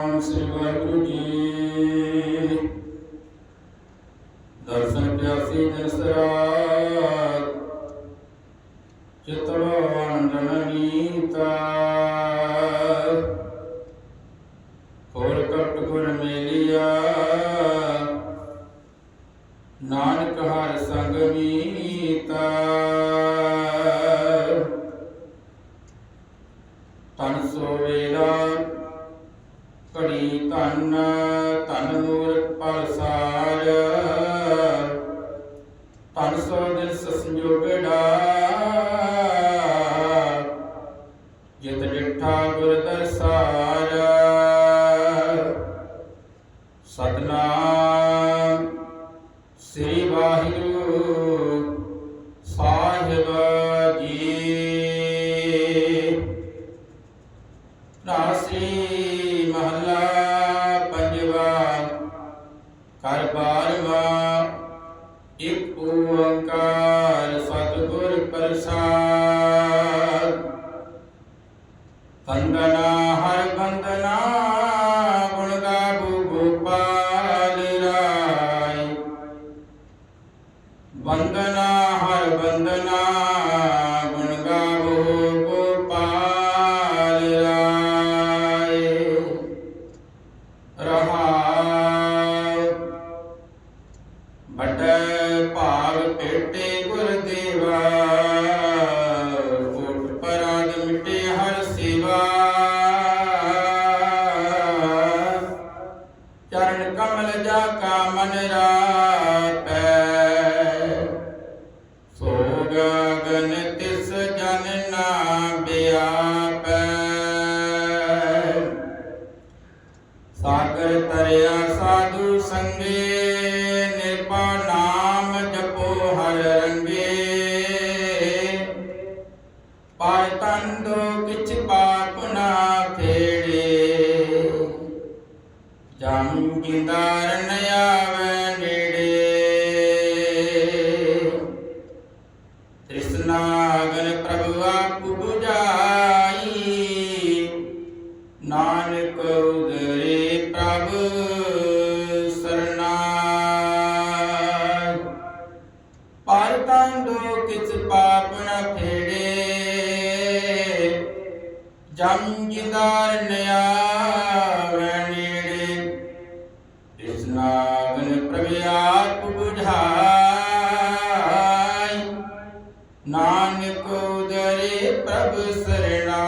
ਨਾਮ ਸ੍ਰੀ ਵਾਹਿਗੁਰੂ ਜੀ। ਦਰਸ਼ਨ ਪਿਆਸੀ ਜਨ ਘੜੀ ਧਨ ਧਨ ਨੂਰ ਪਰਸਾਰ ਧਨ ਸੋ ਦਿਲ ਸੰਜੋਗੜਾ ਜਿਤ ਡਿਠਾ ਗੁਰ ਦਰਸਾਰ ਸਤਨਾਮ ਸ੍ਰੀ ਵਾਹਿਗੁਰੂ ਸਾਹਿਬ। ਰਾਸੀ ਮਹੱਲਾ ਪੰਜਵਾ। ਕਰ ਬਾਰਵਾ ਇੱਕ ਓੰਕਾਰ ਸਤਿਗੁਰ ਪ੍ਰਸਾਦ। ਵੰਦਨਾ ਹਰ ਵੰਦਨਾ, ਗੁਣ ਗਾਬੂ ਗੋਪਾਲ ਰਾਏ। ਵੰਦਨਾ ਹਰ ਵੰਦਨਾ ਵੱਡੇ ਭਾਗ ਭੇਟੇ ਗੁਰ ਦੇਵਾ ਕੋਟ ਪਰਾਦ ਮਿਟੇ ਹਰ ਸੇਵਾ। ਚਰਨ ਕਮਲ ਜਾ ਕਾ ਮਨ ਰਾਪੈ ਸੋ ਗਗਨ ਸਾਗਰ ਤਰਿਆ ਸਾਧੂ ਸੰਗੇ ਨਿਰਪਾ ਨਾਮ ਜਪੋ ਹਰ ਰੰਗੇ। ਪਰ ਤੰਦੋ ਕਿਛ ਪਾਪ ਨਾ ਖੇੜੇ ਜਮ ਜਿੰਦਾਰ ਨ ਆਵੈ। ਜਮ ਜਿਦਾਰ ਪ੍ਰਭ ਸਰਣਾਈ।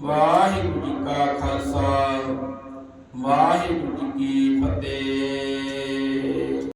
ਵਾਹਿਗੁਰੂ ਜੀ ਕਾ ਖਾਲਸਾ ਵਾਹਿਗੁਰੂ ਜੀ ਕੀ ਫਤਿਹ।